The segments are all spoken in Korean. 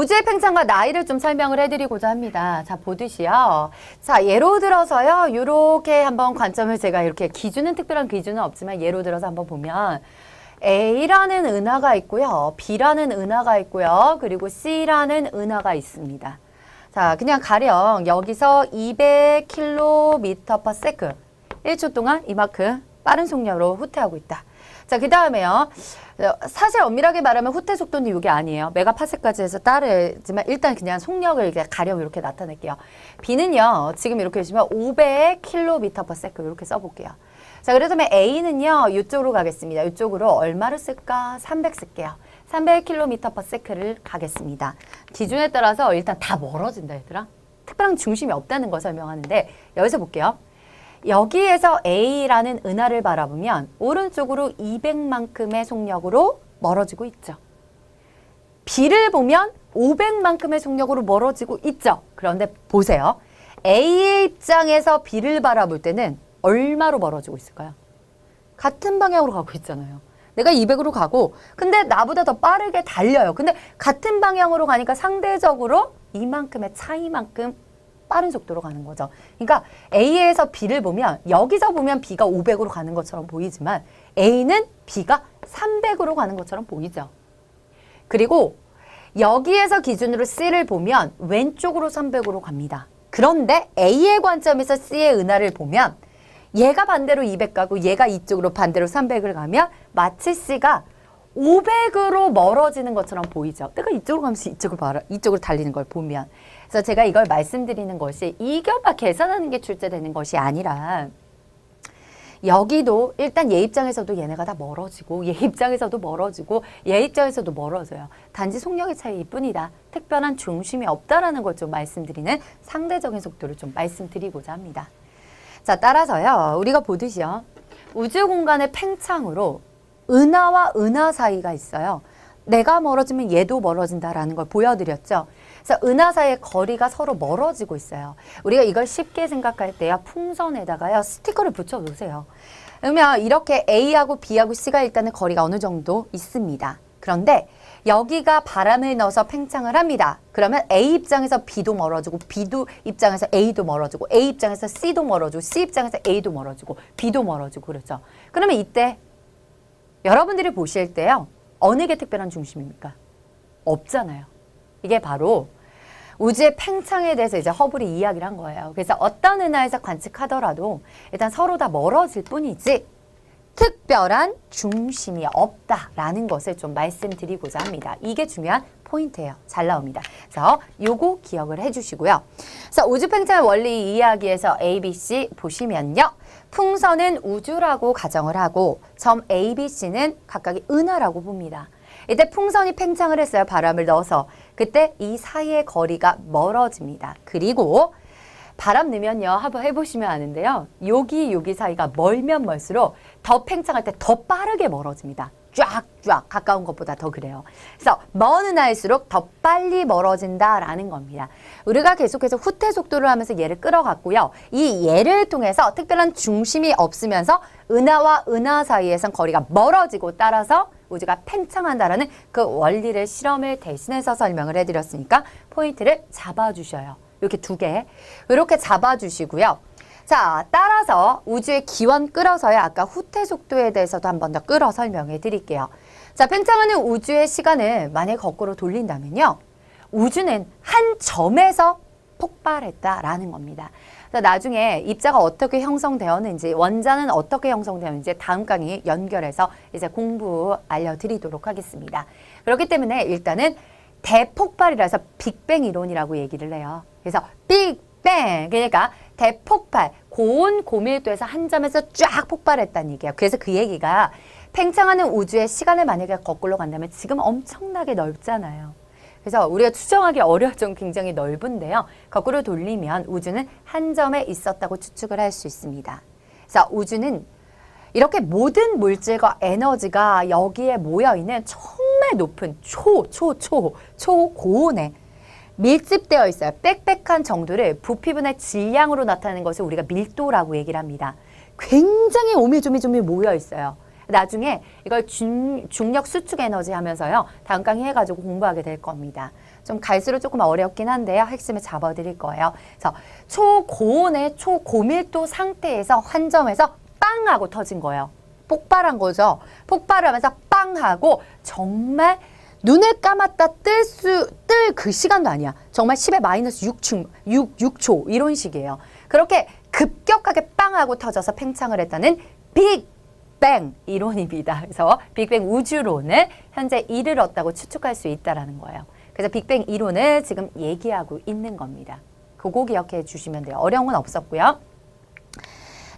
우주의 팽창과 나이를 좀 설명을 해드리고자 합니다. 자, 보듯이요. 자, 예로 들어서요. 요렇게 한번 관점을 제가 이렇게 기준은 특별한 기준은 없지만 예로 들어서 한번 보면 A라는 은하가 있고요. B라는 은하가 있고요. 그리고 C라는 은하가 있습니다. 자, 그냥 가령 여기서 200km/s 1초 동안 이만큼 빠른 속력으로 후퇴하고 있다. 자, 그 다음에요. 사실 엄밀하게 말하면 후퇴 속도는 이게 아니에요. 메가파스까지 해서 따르지만 일단 그냥 속력을 이렇게 가령 이렇게 나타낼게요. B는요, 지금 이렇게 보시면 500km/s 이렇게 써볼게요. 자, 그렇다면 A는요, 이쪽으로 가겠습니다. 이쪽으로 얼마를 쓸까? 300 쓸게요. 300km/s를 가겠습니다. 기준에 따라서 일단 다 멀어진다, 얘들아. 특별한 중심이 없다는 거 설명하는데 여기서 볼게요. 여기에서 A라는 은하를 바라보면 오른쪽으로 200만큼의 속력으로 멀어지고 있죠. B를 보면 500만큼의 속력으로 멀어지고 있죠. 그런데 보세요. A의 입장에서 B를 바라볼 때는 얼마로 멀어지고 있을까요? 같은 방향으로 가고 있잖아요. 내가 200으로 가고 근데 나보다 더 빠르게 달려요. 근데 같은 방향으로 가니까 상대적으로 이만큼의 차이만큼 빠른 속도로 가는 거죠. 그러니까 A에서 B를 보면 여기서 보면 B가 500으로 가는 것처럼 보이지만 A는 B가 300으로 가는 것처럼 보이죠. 그리고 여기에서 기준으로 C를 보면 왼쪽으로 300으로 갑니다. 그런데 A의 관점에서 C의 은하를 보면 얘가 반대로 200 가고 얘가 이쪽으로 반대로 300을 가면 마치 C가 500으로 멀어지는 것처럼 보이죠. 내가 이쪽으로 가면서 이쪽을 봐라, 이쪽으로 달리는 걸 보면. 그래서 제가 이걸 말씀드리는 것이 이겨봐 계산하는 게 출제되는 것이 아니라 여기도 일단 얘 입장에서도 얘네가 다 멀어지고 얘 입장에서도 멀어지고 얘 입장에서도 멀어져요. 단지 속력의 차이일 뿐이다. 특별한 중심이 없다라는 걸 좀 말씀드리는 상대적인 속도를 좀 말씀드리고자 합니다. 자, 따라서요. 우리가 보듯이요. 우주 공간의 팽창으로 은하와 은하 사이가 있어요. 내가 멀어지면 얘도 멀어진다라는 걸 보여드렸죠. 그래서 은하 사이의 거리가 서로 멀어지고 있어요. 우리가 이걸 쉽게 생각할 때요. 풍선에다가요. 스티커를 붙여 놓으세요. 그러면 이렇게 A하고 B하고 C가 일단은 거리가 어느 정도 있습니다. 그런데 여기가 바람을 넣어서 팽창을 합니다. 그러면 A 입장에서 B도 멀어지고 B도 입장에서 A도 멀어지고 A 입장에서 C도 멀어지고 C 입장에서 A도 멀어지고 B도 멀어지고 그렇죠. 그러면 이때 여러분들이 보실 때요. 어느 게 특별한 중심입니까? 없잖아요. 이게 바로 우주의 팽창에 대해서 이제 허블이 이야기를 한 거예요. 그래서 어떤 은하에서 관측하더라도 일단 서로 다 멀어질 뿐이지 특별한 중심이 없다라는 것을 좀 말씀드리고자 합니다. 이게 중요한 포인트예요. 잘 나옵니다. 그래서 요거 기억을 해주시고요. 그래서 우주 팽창의 원리 이야기에서 A, B, C 보시면요. 풍선은 우주라고 가정을 하고 점 A, B, C는 각각의 은하라고 봅니다. 이때 풍선이 팽창을 했어요. 바람을 넣어서. 그때 이 사이의 거리가 멀어집니다. 그리고 바람 넣으면요. 한번 해보시면 아는데요. 여기 여기 사이가 멀면 멀수록 더 팽창할 때 더 빠르게 멀어집니다. 쫙쫙 가까운 것보다 더 그래요. 그래서 먼 은하일수록 더 빨리 멀어진다라는 겁니다. 우리가 계속해서 후퇴 속도를 하면서 얘를 끌어갔고요. 이 얘를 통해서 특별한 중심이 없으면서 은하와 은하 사이에선 거리가 멀어지고 따라서 우주가 팽창한다라는 그 원리를 실험을 대신해서 설명을 해드렸으니까 포인트를 잡아주셔요. 이렇게 두 개. 이렇게 잡아주시고요. 자, 따라서 우주의 기원 끌어서요. 아까 후퇴 속도에 대해서도 한 번 더 끌어 설명해 드릴게요. 자, 팽창하는 우주의 시간을 만약 거꾸로 돌린다면요. 우주는 한 점에서 폭발했다라는 겁니다. 나중에 입자가 어떻게 형성되었는지, 원자는 어떻게 형성되었는지 다음 강의 연결해서 이제 공부 알려드리도록 하겠습니다. 그렇기 때문에 일단은 대폭발이라서 빅뱅 이론이라고 얘기를 해요. 그래서 빅뱅 그러니까 대폭발 고온 고밀도에서 한 점에서 쫙 폭발했다는 얘기예요. 그래서 그 얘기가 팽창하는 우주의 시간을 만약에 거꾸로 간다면 지금 엄청나게 넓잖아요. 그래서 우리가 추정하기 어려울 정도 굉장히 넓은데요. 거꾸로 돌리면 우주는 한 점에 있었다고 추측을 할 수 있습니다. 그래서 우주는 이렇게 모든 물질과 에너지가 여기에 모여 있는 정말 높은 초, 초, 초, 초고온에 밀집되어 있어요. 빽빽한 정도를 부피분의 질량으로 나타내는 것을 우리가 밀도라고 얘기를 합니다. 굉장히 오밀조밀조밀 모여 있어요. 나중에 이걸 중, 중력 수축 에너지 하면서요. 다음 강의 해가지고 공부하게 될 겁니다. 좀 갈수록 조금 어렵긴 한데요. 핵심을 잡아드릴 거예요. 그래서 초고온의 초고밀도 상태에서 한 점에서 빵 하고 터진 거예요. 폭발한 거죠. 폭발하면서 빵 하고 정말 눈을 감았다 뜰 수, 뜰 그 시간도 아니야. 정말 10의 마이너스 6층, 6, 6초 이런 식이에요. 그렇게 급격하게 빵 하고 터져서 팽창을 했다는 빅뱅 이론입니다. 그래서 빅뱅 우주론을 현재 이르렀다고 추측할 수 있다라는 거예요. 그래서 빅뱅 이론을 지금 얘기하고 있는 겁니다. 그거 기억해 주시면 돼요. 어려운 건 없었고요.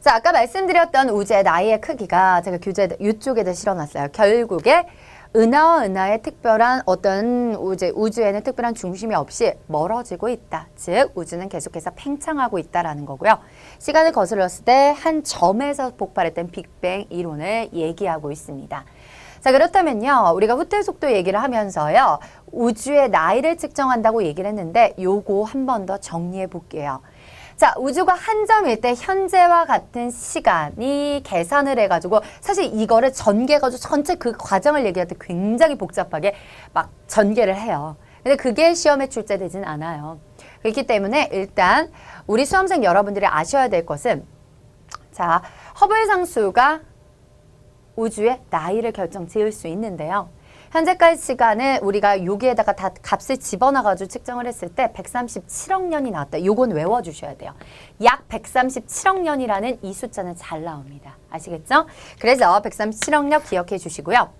자, 아까 말씀드렸던 우주의 나이의 크기가 제가 교재 이쪽에다 실어놨어요. 결국에 은하와 은하의 특별한 어떤 우주, 우주에는 특별한 중심이 없이 멀어지고 있다. 즉, 우주는 계속해서 팽창하고 있다라는 거고요. 시간을 거슬렀을 때 한 점에서 폭발했던 빅뱅 이론을 얘기하고 있습니다. 자, 그렇다면요. 우리가 후퇴 속도 얘기를 하면서요. 우주의 나이를 측정한다고 얘기를 했는데 요거 한 번 더 정리해 볼게요. 자, 우주가 한 점일 때 현재와 같은 시간이 계산을 해가지고 사실 이거를 전개해가지고 전체 그 과정을 얘기할 때 굉장히 복잡하게 막 전개를 해요. 근데 그게 시험에 출제되진 않아요. 그렇기 때문에 일단 우리 수험생 여러분들이 아셔야 될 것은 자, 허블 상수가 우주의 나이를 결정 지을 수 있는데요. 현재까지 시간을 우리가 여기에다가 다 값을 집어넣어가지고 측정을 했을 때 137억 년이 나왔다. 요건 외워주셔야 돼요. 약 137억 년이라는 이 숫자는 잘 나옵니다. 아시겠죠? 그래서 137억 년 기억해 주시고요.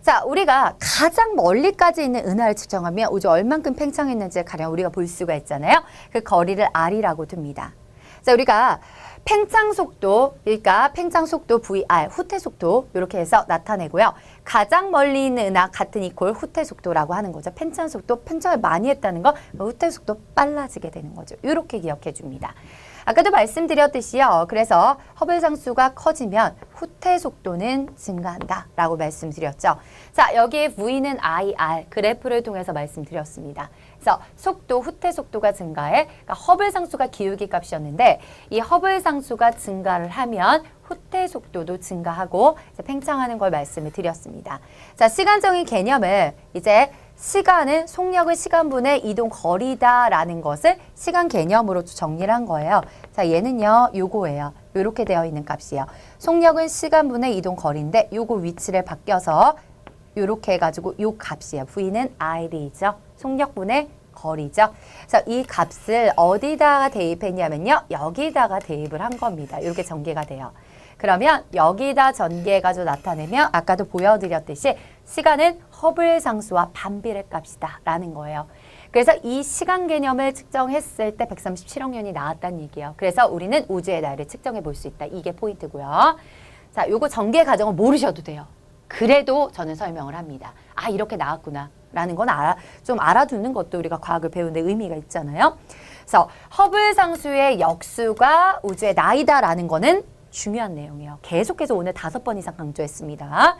자, 우리가 가장 멀리까지 있는 은하를 측정하면 우주 얼만큼 팽창했는지 가령 우리가 볼 수가 있잖아요. 그 거리를 R이라고 둡니다. 자, 우리가 팽창 속도, 그러니까 팽창 속도 VR, 후퇴 속도 이렇게 해서 나타내고요. 가장 멀리 있는 은하 같은 이퀄 후퇴 속도라고 하는 거죠. 팽창 속도, 팽창을 많이 했다는 거, 후퇴 속도 빨라지게 되는 거죠. 이렇게 기억해 줍니다. 아까도 말씀드렸듯이요. 그래서 허블 상수가 커지면 후퇴 속도는 증가한다 라고 말씀드렸죠. 자, 여기에 V는 IR 그래프를 통해서 말씀드렸습니다. 그래서 속도, 후퇴 속도가 증가해 그러니까 허블 상수가 기울기 값이었는데 이 허블 상수가 증가를 하면 후퇴 속도도 증가하고 팽창하는 걸 말씀을 드렸습니다. 자, 시간적인 개념을 이제 시간은 속력은 시간분의 이동 거리다라는 것을 시간 개념으로 정리를 한 거예요. 자, 얘는요, 요거예요. 요렇게 되어 있는 값이에요. 속력은 시간분의 이동 거리인데 요거 위치를 바뀌어서 요렇게 해가지고 요 값이에요. V는 R이죠. 속력분의 거리죠. 그래서 이 값을 어디다가 대입했냐면요. 여기다가 대입을 한 겁니다. 이렇게 전개가 돼요. 그러면 여기다 전개해가지고 나타내면 아까도 보여드렸듯이 시간은 허블 상수와 반비례 값이다 라는 거예요. 그래서 이 시간 개념을 측정했을 때 137억 년이 나왔다는 얘기예요. 그래서 우리는 우주의 나이를 측정해 볼 수 있다. 이게 포인트고요. 자, 요거 전개 과정을 모르셔도 돼요. 그래도 저는 설명을 합니다. 아, 이렇게 나왔구나. 라는 건 알아, 좀 알아두는 것도 우리가 과학을 배우는데 의미가 있잖아요. 그래서 허블 상수의 역수가 우주의 나이다라는 거는 중요한 내용이에요. 계속해서 오늘 다섯 번 이상 강조했습니다.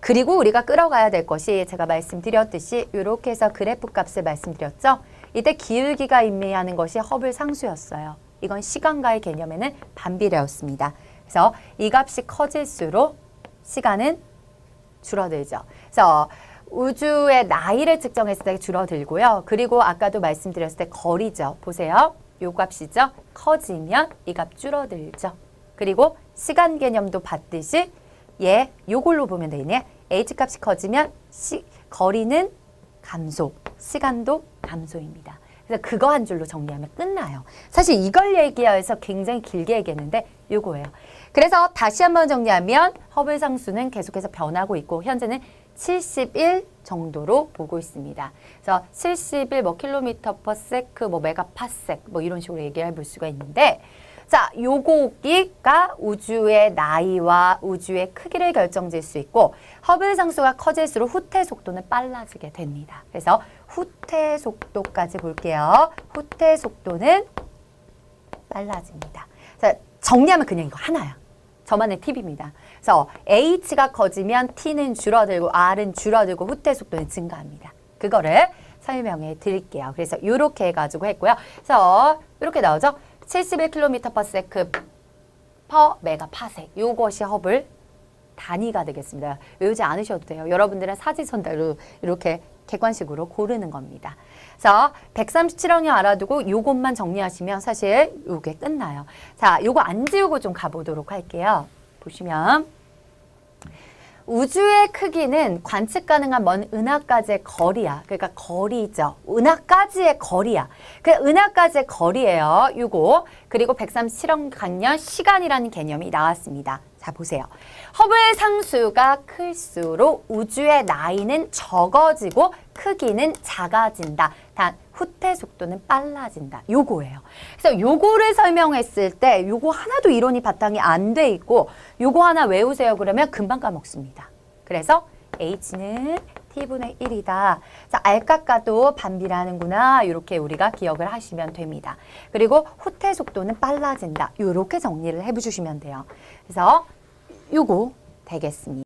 그리고 우리가 끌어가야 될 것이 제가 말씀드렸듯이 이렇게 해서 그래프 값을 말씀드렸죠. 이때 기울기가 의미하는 것이 허블 상수였어요. 이건 시간과의 개념에는 반비례였습니다. 그래서 이 값이 커질수록 시간은 줄어들죠. 그래서 우주의 나이를 측정했을 때 줄어들고요. 그리고 아까도 말씀드렸을 때 거리죠. 보세요. 요 값이죠. 커지면 이 값 줄어들죠. 그리고 시간 개념도 봤듯이 얘 요걸로 보면 되겠네. h 값이 커지면 시, 거리는 감소, 시간도 감소입니다. 그래서 그거 한 줄로 정리하면 끝나요. 사실 이걸 얘기해서 굉장히 길게 얘기했는데 요거예요. 그래서 다시 한번 정리하면 허블 상수는 계속해서 변하고 있고 현재는 71 정도로 보고 있습니다. 그래서 71 뭐 킬로미터 퍼 세크 뭐 메가 파섹 뭐 이런 식으로 얘기해 볼 수가 있는데 자, 요거기가 우주의 나이와 우주의 크기를 결정질 수 있고 허블 상수가 커질수록 후퇴 속도는 빨라지게 됩니다. 그래서 후퇴 속도까지 볼게요. 후퇴 속도는 빨라집니다. 자, 정리하면 그냥 이거 하나야. 저만의 팁입니다. 그래서 H가 커지면 T는 줄어들고 R은 줄어들고 후퇴 속도는 증가합니다. 그거를 설명해 드릴게요. 그래서 이렇게 해가지고 했고요. 그래서 이렇게 나오죠. 71km per 메가파섹. 이것이 허블 단위가 되겠습니다. 외우지 않으셔도 돼요. 여러분들은 사지선달로 이렇게 객관식으로 고르는 겁니다. 자, 137항이 알아두고 요것만 정리하시면 사실 요게 끝나요. 자, 요거 안 지우고 좀 가보도록 할게요. 보시면 우주의 크기는 관측 가능한 먼 은하까지의 거리야. 그러니까 거리죠. 은하까지의 거리야. 그 은하까지의 거리예요. 요거. 그리고 137억 강년 시간이라는 개념이 나왔습니다. 자, 보세요. 허블 상수가 클수록 우주의 나이는 적어지고 크기는 작아진다. 단 후퇴 속도는 빨라진다. 요거예요. 그래서 요거를 설명했을 때 요거 하나도 이론이 바탕이 안 돼 있고 요거 하나 외우세요 그러면 금방 까먹습니다. 그래서 H는 T분의 1이다. 자, 알깎아도 반비례하는구나. 이렇게 우리가 기억을 하시면 됩니다. 그리고 후퇴 속도는 빨라진다. 이렇게 정리를 해주시면 돼요. 그래서 요거 되겠습니다.